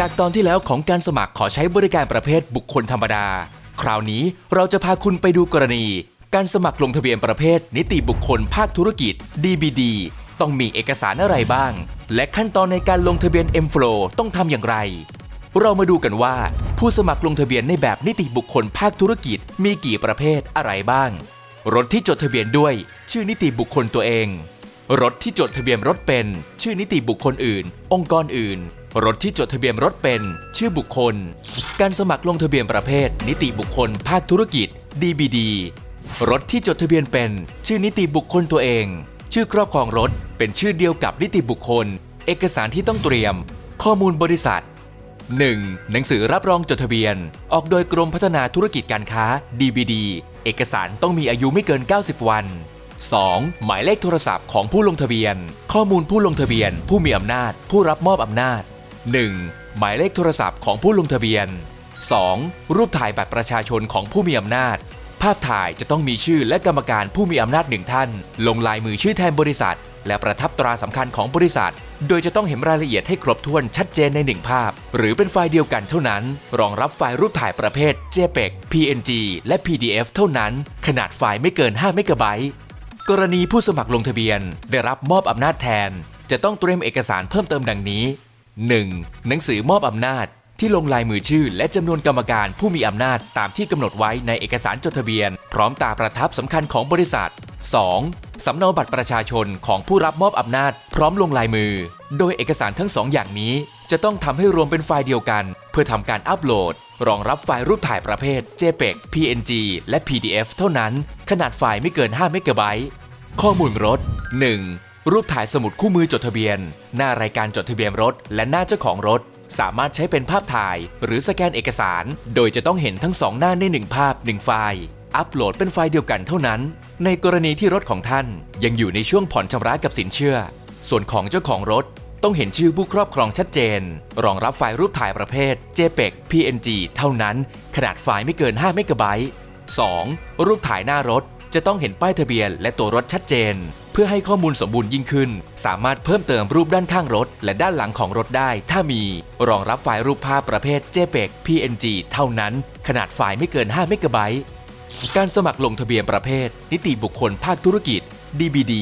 จากตอนที่แล้วของการสมัครขอใช้บริการประเภทบุคคลธรรมดา คราวนี้เราจะพาคุณไปดูกรณี การสมัครลงทะเบียนประเภท นิติบุคคลภาคธุรกิจ DBD ต้องมีเอกสารอะไรบ้าง และขั้นตอนในการลงทะเบียน m f l o w ต้องทำอย่างไร เรามาดูกันว่า ผู้สมัครลงทะเบียนในแบบนิติบุคคลภาคธุรกิจ มีกี่ประเภทอะไรบ้าง รถที่จดทะเบียนด้วย ชื่อนิติบุคคลตัวเอง รถที่จดทะเบียนรถเป็น ชื่อนิติบุคคลอื่น องค์กรอื่น รถที่จดทะเบียนรถเป็น ชื่อบุคคล การสมัครลงทะเบียนประเภท นิติบุคคล ภาคธุรกิจ DBD รถที่จดทะเบียนเป็น ชื่อนิติบุคคลตัวเอง ชื่อครอบครองรถ เป็นชื่อเดียวกับนิติบุคคล เอกสารที่ต้องเตรียม ข้อมูลบริษัท 1. หนังสือรับรองจดทะเบียน ออกโดยกรมพัฒนาธุรกิจการค้า DBD เอกสารต้องมีอายุไม่เกิน 90 วัน 2. หมายเลขโทรศัพท์ของผู้ลงทะเบียน ข้อมูลผู้ลงทะเบียน ผู้มีอำนาจ ผู้รับมอบอำนาจ 1. หมายเลขโทรศัพท์ของผู้ลงทะเบียน 2. รูปถ่ายบัตรประชาชนของผู้มีอำนาจ ภาพถ่ายจะต้องมีชื่อและกรรมการผู้มีอำนาจหนึ่งท่าน ลงลายมือชื่อแทนบริษัท และประทับตราสำคัญของบริษัท โดยจะต้องเห็นรายละเอียดให้ครบถ้วนชัดเจนในหนึ่งภาพ หรือเป็นไฟล์เดียวกันเท่านั้น รองรับไฟล์รูปถ่ายประเภท JPEG PNG และ PDF เท่านั้น ขนาดไฟล์ไม่เกิน5เมกะไบต์กรณีผู้สมัครลงทะเบียน ได้รับมอบอำนาจแทน จะต้องเตรียมเอกสารเพิ่มเติมดังนี้ 1. หนังสือมอบอำนาจที่ลงลายมือชื่อ และจำนวนกรรมการผู้มีอำนาจตามที่กำหนดไว้ในเอกสารจดทะเบียน พร้อมตราประทับสำคัญของบริษัท 2. สำเนาบัตรประชาชนของผู้รับมอบอำนาจ พร้อมลงลายมือ โดยเอกสารทั้งสองอย่างนี้ จะต้องทำให้รวมเป็นไฟล์เดียวกัน เพื่อทำการอัปโหลด รองรับไฟล์รูปถ่ายประเภท JPEG PNG และ PDF เท่านั้น ขนาดไฟล์ไม่เกิน5เมกะไบต์ข้อมูลรถ 1. รูปถ่ายสมุดคู่มือจดทะเบียน หน้ารายการจดทะเบียนรถ และหน้าเจ้าของรถ สามารถใช้เป็นภาพถ่าย หรือสแกนเอกสาร โดยจะต้องเห็นทั้งสองหน้าในหนึ่งภาพหนึ่งไฟล์ อัปโหลดเป็นไฟล์เดียวกันเท่านั้น ในกรณีที่รถของท่าน ยังอยู่ในช่วงผ่อนชำระกับสินเชื่อ ส่วนของเจ้าของรถต้องเห็นชื่อผู้ครอบครองชัดเจน รองรับไฟล์รูปถ่ายประเภท JPEG PNG เท่านั้น ขนาดไฟล์ไม่เกิน5เมกะไบต์ 2. รูปถ่ายหน้ารถจะต้องเห็นป้ายทะเบียนและตัวรถชัดเจน เพื่อให้ข้อมูลสมบูรณ์ยิ่งขึ้น สามารถเพิ่มเติมรูปด้านข้างรถ และด้านหลังของรถได้ ถ้ามี รองรับไฟล์รูปภาพประเภท JPEG PNG เท่านั้น ขนาดไฟล์ไม่เกิน5เมกะไบต์การสมัครลงทะเบียนประเภท นิติบุคคลภาคธุรกิจ DBD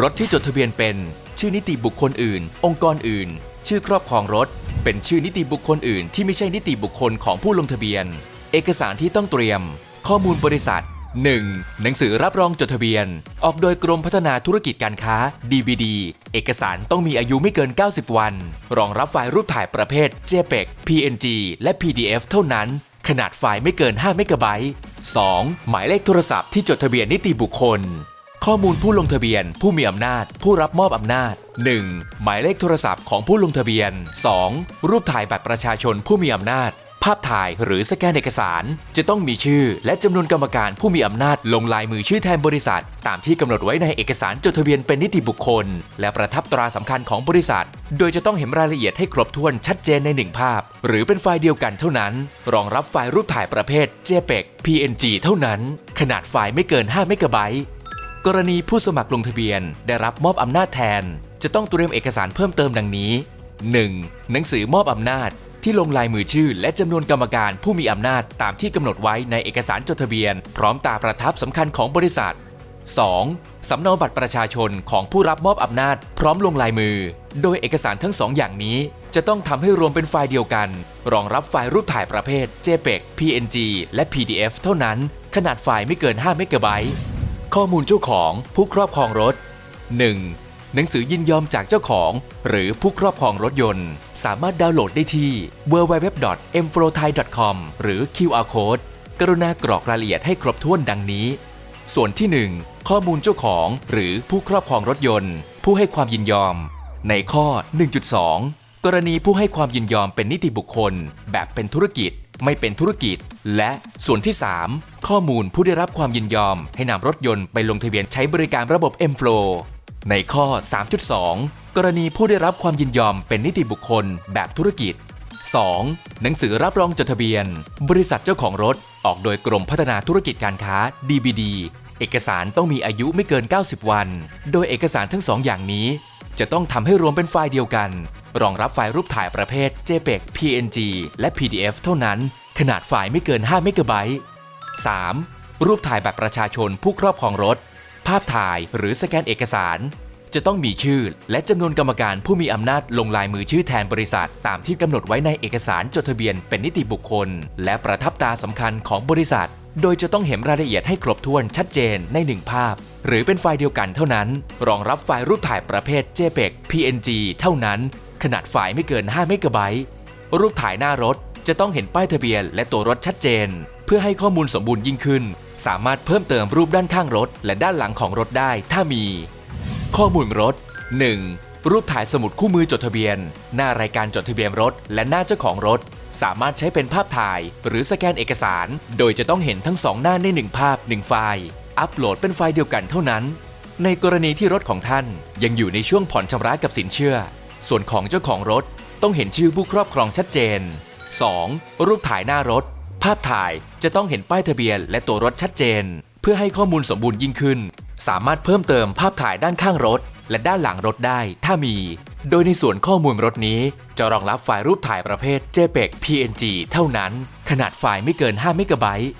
รถที่จดทะเบียนเป็น ชื่อนิติบุคคลอื่น องค์กรอื่น ชื่อครอบครองรถ เป็นชื่อนิติบุคคลอื่น ที่ไม่ใช่นิติบุคคลของผู้ลงทะเบียน เอกสารที่ต้องเตรียม ข้อมูลบริษัท 1. หนังสือรับรองจดทะเบียน ออกโดยกรมพัฒนาธุรกิจการค้า DBD เอกสารต้องมีอายุไม่เกิน 90 วัน รองรับไฟล์รูปถ่ายประเภท JPEG PNG และ PDF เท่านั้น ขนาดไฟล์ไม่เกิน 5 เมกะไบต์ 2. หมายเลขโทรศัพท์ที่จดทะเบียนนิติบุคคล ข้อมูลผู้ลงทะเบียน ผู้มีอำนาจ ผู้รับมอบอำนาจ 1. หมายเลขโทรศัพท์ของผู้ลงทะเบียน 2. รูปถ่ายบัตรประชาชนผู้มีอำนาจ ภาพถ่ายหรือสแกนเอกสาร จะต้องมีชื่อและจำนวนกรรมการผู้มีอำนาจลงลายมือชื่อแทนบริษัท ตามที่กำหนดไว้ในเอกสารจดทะเบียนเป็นนิติบุคคล และประทับตราสำคัญของบริษัท โดยจะต้องเห็นรายละเอียดให้ครบถ้วนชัดเจนในหนึ่งภาพ หรือเป็นไฟล์เดียวกันเท่านั้น รองรับไฟล์รูปถ่ายประเภท JPEG PNG เท่านั้น ขนาดไฟล์ไม่เกิน5เมกะไบต์กรณีผู้สมัครลงทะเบียนได้รับมอบอำนาจแทน จะต้องเตรียมเอกสารเพิ่มเติมดังนี้ 1. หนังสือมอบอำนาจ ที่ลงลายมือชื่อ และจำนวนกรรมการผู้มีอำนาจตามที่กำหนดไว้ในเอกสารจดทะเบียน พร้อมตราประทับสำคัญของบริษัท 2. สำเนาบัตรประชาชนของผู้รับมอบอำนาจ พร้อมลงลายมือ โดยเอกสารทั้งสองอย่างนี้ จะต้องทำให้รวมเป็นไฟล์เดียวกัน รองรับไฟล์รูปถ่ายประเภท JPEG PNG และ PDF เท่านั้น ขนาดไฟล์ไม่เกิน5เมกะไบต์ข้อมูลเจ้าของผู้ครอบครองรถ 1. หนังสือยินยอมจากเจ้าของ หรือผู้ครอบครองรถยนต์ สามารถดาวน์โหลดได้ที่ www.mflowthai.com หรือ QR code กรุณากรอกรายละเอียดให้ครบถ้วนดังนี้ ส่วนที่ 1 ข้อมูลเจ้าของหรือผู้ครอบครองรถยนต์ ผู้ให้ความยินยอม ในข้อ 1.2 กรณีผู้ให้ความยินยอมเป็นนิติบุคคล แบบเป็นธุรกิจ ไม่เป็นธุรกิจ และส่วนที่ 3 ข้อมูลผู้ได้รับความยินยอม ให้นำรถยนต์ไปลงทะเบียนใช้บริการระบบ m f l o w ในข้อ 3.2 กรณีผู้ได้รับความยินยอมเป็นนิติบุคคลแบบธุรกิจ 2. หนังสือรับรองจดทะเบียน บริษัทเจ้าของรถ ออกโดยกรมพัฒนาธุรกิจการค้า DBD เอกสารต้องมีอายุไม่เกิน 90 วัน โดยเอกสารทั้งสองอย่างนี้ จะต้องทำให้รวมเป็นไฟล์เดียวกัน รองรับไฟล์รูปถ่ายประเภท JPEG PNG และ PDF เท่านั้น ขนาดไฟล์ไม่เกิน5เมกะไบต์ 3. รูปถ่ายแบบประชาชนผู้ครอบครองรถ ภาพถ่ายหรือสแกนเอกสาร จะต้องมีชื่อ และจำนวนกรรมการผู้มีอำนาจลงลายมือชื่อแทนบริษัท ตามที่กำหนดไว้ในเอกสารจดทะเบียนเป็นนิติบุคคล และประทับตาสำคัญของบริษัท โดยจะต้องเห็นรายละเอียดให้ครบถ้วนชัดเจนในหนึ่งภาพ หรือเป็นไฟล์เดียวกันเท่านั้น รองรับไฟล์รูปถ่ายประเภท JPEG PNG เท่านั้น ขนาดไฟล์ไม่เกิน5เมกะไบต์รูปถ่ายหน้ารถจะต้องเห็นป้ายทะเบียนและตัวรถชัดเจน เพื่อให้ข้อมูลสมบูรณ์ยิ่งขึ้น สามารถเพิ่มเติมรูปด้านข้างรถ และด้านหลังของรถได้ถ้ามี ข้อมูลรถ 1. รูปถ่ายสมุดคู่มือจดทะเบียน หน้ารายการจดทะเบียนรถ และหน้าเจ้าของรถ สามารถใช้เป็นภาพถ่าย หรือสแกนเอกสาร โดยจะต้องเห็นทั้งสองหน้าในหนึ่งภาพหนึ่งไฟล์ อัปโหลดเป็นไฟล์เดียวกันเท่านั้น ในกรณีที่รถของท่านยังอยู่ในช่วงผ่อนชำระกับสินเชื่อ ส่วนของเจ้าของรถต้องเห็นชื่อผู้ครอบครองชัดเจน 2. รูปถ่ายหน้ารถ ภาพถ่ายจะต้องเห็นป้ายทะเบียนและตัวรถชัดเจน เพื่อให้ข้อมูลสมบูรณ์ยิ่งขึ้น สามารถเพิ่มเติมภาพถ่ายด้านข้างรถ และด้านหลังรถได้ถ้ามี โดยในส่วนข้อมูลรถนี้ จะรองรับไฟล์รูปถ่ายประเภท JPEG PNG เท่านั้น ขนาดไฟล์ไม่เกิน5เมกะไบต์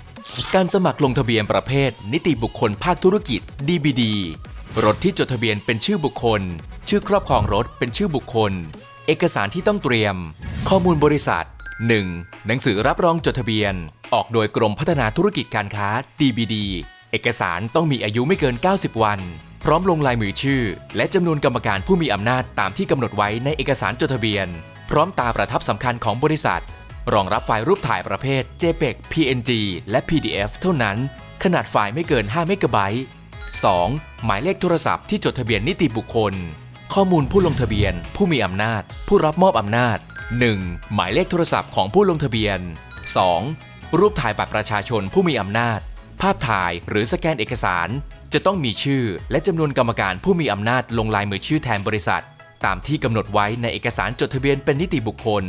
การสมัครลงทะเบียนประเภท นิติบุคคลภาคธุรกิจ DBD รถที่จดทะเบียนเป็นชื่อบุคคล ชื่อครอบครองรถเป็นชื่อบุคคล เอกสารที่ต้องเตรียม ข้อมูลบริษัท 1. หนังสือรับรองจดทะเบียน ออกโดยกรมพัฒนาธุรกิจการค้า DBD เอกสารต้องมีอายุไม่เกิน 90 วัน พร้อมลงลายมือชื่อ และจำนวนกรรมการผู้มีอำนาจตามที่กำหนดไว้ในเอกสารจดทะเบียน พร้อมตาประทับสำคัญของบริษัท รองรับไฟล์รูปถ่ายประเภท JPEG PNG และ PDF เท่านั้น ขนาดไฟล์ไม่เกิน5เมกะไบต์ 2. หมายเลขโทรศัพท์ที่จดทะเบียนนิติบุคคล ข้อมูลผู้ลงทะเบียน ผู้มีอำนาจ ผู้รับมอบอำนาจ 1. หมายเลขโทรศัพท์ของผู้ลงทะเบียน 2. รูปถ่ายบัตรประชาชนผู้มีอำนาจ ภาพถ่ายหรือสแกนเอกสาร จะต้องมีชื่อ และจำนวนกรรมการผู้มีอำนาจลงลายมือชื่อแทนบริษัท ตามที่กำหนดไว้ในเอกสารจดทะเบียนเป็นนิติบุคคล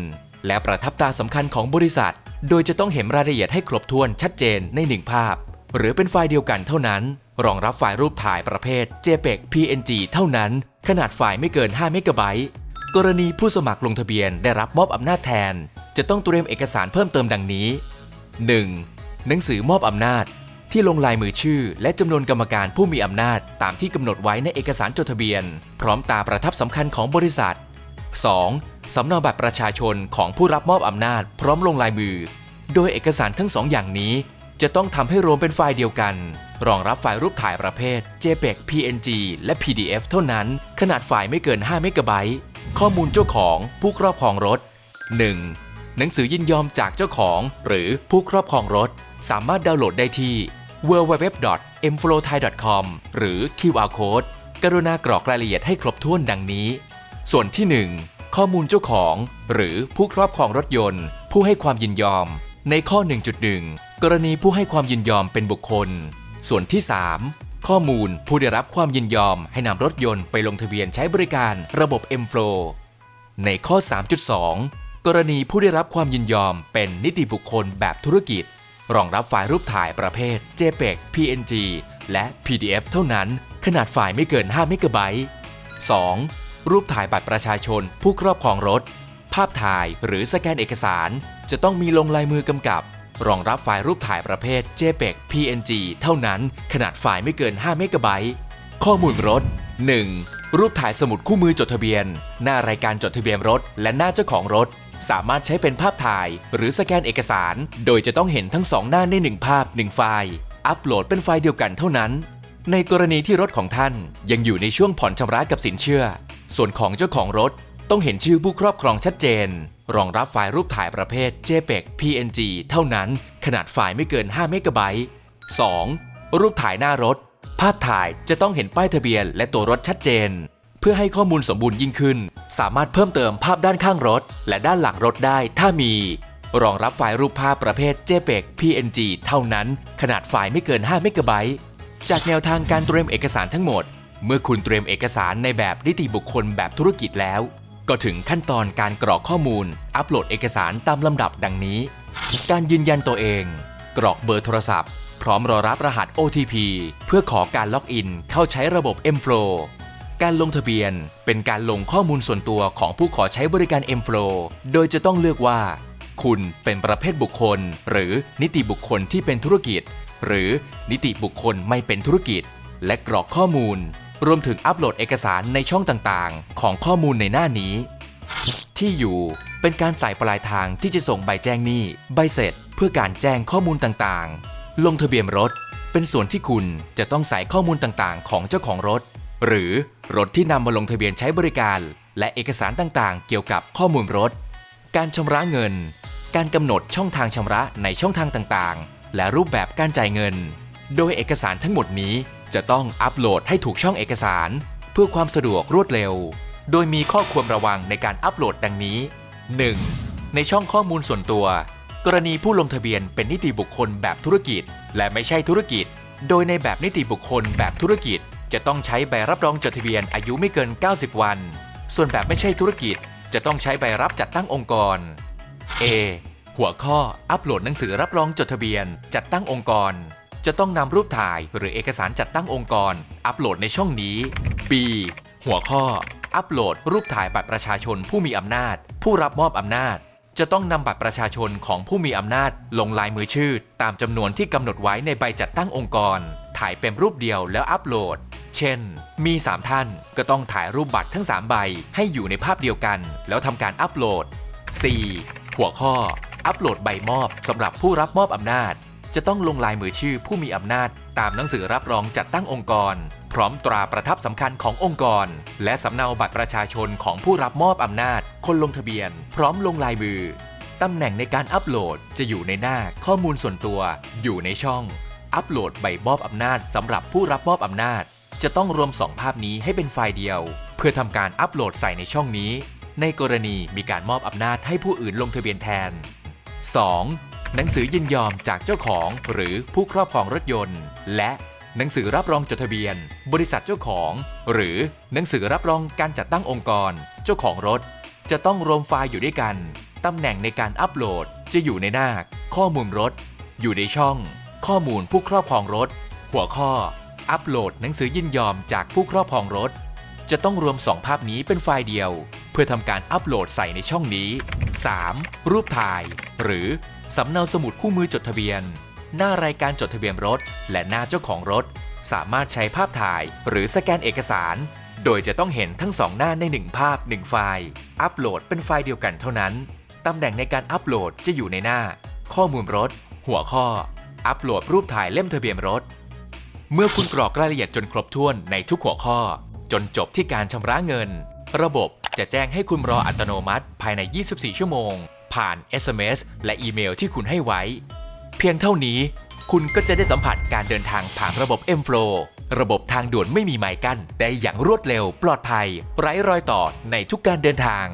และประทับตาสำคัญของบริษัท โดยจะต้องเห็นรายละเอียดให้ครบถ้วนชัดเจนในหนึ่งภาพ หรือเป็นไฟล์เดียวกันเท่านั้น รองรับไฟล์รูปถ่ายประเภท JPEG PNG เท่านั้น ขนาดไฟล์ไม่เกิน 5 เมกะไบต์ กรณีผู้สมัครลงทะเบียนได้รับมอบอำนาจแทน จะต้องเตรียมเอกสารเพิ่มเติมดังนี้ 1. หนังสือมอบอำนาจที่ลงลายมือชื่อ และจำนวนกรรมการผู้มีอำนาจตามที่กำหนดไว้ในเอกสารจดทะเบียน พร้อมตาประทับสำคัญของบริษัท 2. สำเนาบัตรประชาชนของผู้รับมอบอำนาจ พร้อมลงลายมือ โดยเอกสารทั้งสองอย่างนี้ จะต้องทำให้รวมเป็นไฟล์เดียวกัน รองรับไฟล์รูปถ่ายประเภท JPEG PNG และ PDF เท่านั้น ขนาดไฟล์ไม่เกิน 5 เมกะไบต์ข้อมูลเจ้าของผู้ครอบครองรถ 1. หนังสือยินยอมจากเจ้าของ หรือผู้ครอบครองรถ สามารถดาวน์โหลดได้ที่ www.mflowthai.com หรือ QR Code กรุณากรอกรายละเอียดให้ครบถ้วนดังนี้ ส่วนที่ 1 ข้อมูลเจ้าของ หรือผู้ครอบครองรถยนต์ ผู้ให้ความยินยอม ในข้อ 1.1 กรณีผู้ให้ความยินยอมเป็นบุคคล ส่วนที่ 3 ข้อมูลผู้ได้รับความยินยอมให้นำรถยนต์ไปลงทะเบียนใช้บริการระบบ M-Flow ในข้อ 3.2 กรณีผู้ได้รับความยินยอมเป็นนิติบุคคลแบบธุรกิจ รองรับไฟล์รูปถ่ายประเภท JPEG PNG และ PDF เท่านั้น ขนาดไฟล์ไม่เกิน5เมกะไบต์ 2. รูปถ่ายบัตรประชาชนผู้ครอบครองรถ ภาพถ่ายหรือสแกนเอกสาร จะต้องมีลงลายมือกำกับ รองรับไฟล์รูปถ่ายประเภท JPEG PNG เท่านั้น ขนาดไฟล์ไม่เกิน 5 เมกะไบต์ ข้อมูลรถ 1. รูปถ่ายสมุดคู่มือจดทะเบียน หน้ารายการจดทะเบียนรถ และหน้าเจ้าของรถ สามารถใช้เป็นภาพถ่าย หรือสแกนเอกสาร โดยจะต้องเห็นทั้งสองหน้าในหนึ่งภาพหนึ่งไฟล์ อัปโหลดเป็นไฟล์เดียวกันเท่านั้น ในกรณีที่รถของท่าน ยังอยู่ในช่วงผ่อนชำระกับสินเชื่อ ส่วนของเจ้าของรถต้องเห็นชื่อผู้ครอบครองชัดเจน รองรับไฟล์รูปถ่ายประเภท JPEG PNG เท่านั้น ขนาดไฟล์ไม่เกิน 5 เมกะไบต์ 2. รูปถ่ายหน้ารถ ภาพถ่ายจะต้องเห็นป้ายทะเบียนและตัวรถชัดเจน เพื่อให้ข้อมูลสมบูรณ์ยิ่งขึ้น สามารถเพิ่มเติมภาพด้านข้างรถ และด้านหลังรถได้ถ้ามี รองรับไฟล์รูปภาพประเภท JPEG PNG เท่านั้น ขนาดไฟล์ไม่เกิน 5 เมกะไบต์ จากแนวทางการเตรียมเอกสารทั้งหมด เมื่อคุณเตรียมเอกสารในแบบนิติบุคคลแบบธุรกิจแล้ว ก็ถึงขั้นตอนการกรอกข้อมูล อัปโหลดเอกสารตามลำดับดังนี้ การยืนยันตัวเอง กรอกเบอร์โทรศัพท์ พร้อมรอรับรหัส OTP เพื่อขอการล็อกอินเข้าใช้ระบบ M-Flow การลงทะเบียนเป็นการลงข้อมูลส่วนตัวของผู้ขอใช้บริการ M-Flow โดยจะต้องเลือกว่า คุณเป็นประเภทบุคคล หรือนิติบุคคลที่เป็นธุรกิจ หรือนิติบุคคลไม่เป็นธุรกิจ และกรอกข้อมูล รวมถึงอัปโหลดเอกสารในช่องต่างๆ ของข้อมูลในหน้านี้ ที่อยู่เป็นการใส่ปลายทางที่จะส่งใบแจ้งหนี้ ใบเสร็จ เพื่อการแจ้งข้อมูลต่างๆ ลงทะเบียนรถ เป็นส่วนที่คุณจะต้องใส่ข้อมูลต่างๆ ของเจ้าของรถ หรือรถที่นำมาลงทะเบียนใช้บริการ และเอกสารต่างๆ เกี่ยวกับข้อมูลรถ การชำระเงิน การกำหนดช่องทางชำระในช่องทางต่างๆ และรูปแบบการจ่ายเงิน โดยเอกสารทั้งหมดนี้ จะต้องอัปโหลดให้ถูกช่องเอกสาร เพื่อความสะดวกรวดเร็ว โดยมีข้อควรระวังในการอัปโหลดดังนี้ 1. ในช่องข้อมูลส่วนตัว กรณีผู้ลงทะเบียนเป็นนิติบุคคลแบบธุรกิจ และไม่ใช่ธุรกิจ โดยในแบบนิติบุคคลแบบธุรกิจ จะต้องใช้ใบรับรองจดทะเบียนอายุไม่เกิน 90 วัน ส่วนแบบไม่ใช่ธุรกิจ จะต้องใช้ใบรับจัดตั้งองค์กร A หัวข้ออัปโหลดหนังสือรับรองจดทะเบียน จัดตั้งองค์กร จะต้องนำรูปถ่ายหรือเอกสารจัดตั้งองค์กร อัปโหลดในช่องนี้ B หัวข้อ อัปโหลดรูปถ่ายบัตรประชาชนผู้มีอำนาจ ผู้รับมอบอำนาจ จะต้องนำบัตรประชาชนของผู้มีอำนาจ ลงลายมือชื่อ ตามจำนวนที่กำหนดไว้ในใบจัดตั้งองค์กร ถ่ายเป็นรูปเดียวแล้วอัปโหลด เช่น มี 3 ท่าน ก็ต้องถ่ายรูปบัตรทั้ง 3 ใบ ให้อยู่ในภาพเดียวกัน แล้วทำการอัปโหลด 4. หัวข้อ อัปโหลดใบมอบสำหรับผู้รับมอบอำนาจ จะต้องลงลายมือชื่อผู้มีอำนาจ ตามหนังสือรับรองจัดตั้งองค์กร พร้อมตราประทับสำคัญขององค์กร และสำเนาบัตรประชาชนของผู้รับมอบอำนาจ คนลงทะเบียน พร้อมลงลายมือตำแหน่งในการอัปโหลดจะอยู่ในหน้าข้อมูลส่วนตัว อยู่ในช่อง อัปโหลดใบมอบอำนาจสำหรับผู้รับมอบอำนาจ จะต้องรวม 2 ภาพนี้ให้เป็นไฟล์เดียว เพื่อทำการอัปโหลดใส่ในช่องนี้ ในกรณีมีการมอบอำนาจให้ผู้อื่นลงทะเบียนแทน 2. หนังสือยินยอมจากเจ้าของหรือผู้ครอบครองรถยนต์ และหนังสือรับรองจดทะเบียน บริษัทเจ้าของ หรือหนังสือรับรองการจัดตั้งองค์กร เจ้าของรถ จะต้องรวมไฟล์อยู่ด้วยกัน ตำแหน่งในการอัปโหลดจะอยู่ในหน้า ข้อมูลรถ อยู่ในช่อง ข้อมูลผู้ครอบครองรถ หัวข้อ อัปโหลดหนังสือยินยอมจากผู้ครอบครองรถ จะต้องรวม 2 ภาพนี้เป็นไฟล์เดียว เพื่อทำการอัปโหลดใส่ในช่องนี้ 3. รูปถ่าย หรือ สำเนาสมุดคู่มือจดทะเบียน หน้ารายการจดทะเบียนรถ และหน้าเจ้าของรถ สามารถใช้ภาพถ่ายหรือสแกนเอกสาร โดยจะต้องเห็นทั้งสองหน้าในหนึ่งภาพ 1 ไฟล์ อัปโหลดเป็นไฟล์เดียวกันเท่านั้น ตำแหน่งในการอัปโหลดจะอยู่ในหน้า ข้อมูลรถ หัวข้อ อัปโหลดรูปถ่ายเล่มทะเบียนรถ เมื่อคุณกรอกรายละเอียดจนครบถ้วนในทุกหัวข้อ จนจบที่การชำระเงิน ระบบจะแจ้งให้คุณรออัตโนมัติภายใน 24 ชั่วโมง ผ่าน SMS และอีเมลที่คุณให้ไว้ เพียงเท่านี้ คุณก็จะได้สัมผัสการเดินทางผ่านระบบ M-Flow ระบบทางด่วนไม่มีไม้กั้นได้อย่างรวดเร็วปลอดภัย ไร้รอยต่อในทุกการเดินทาง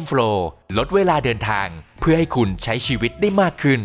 M-Flow ลดเวลาเดินทาง เพื่อให้คุณใช้ชีวิตได้มากขึ้น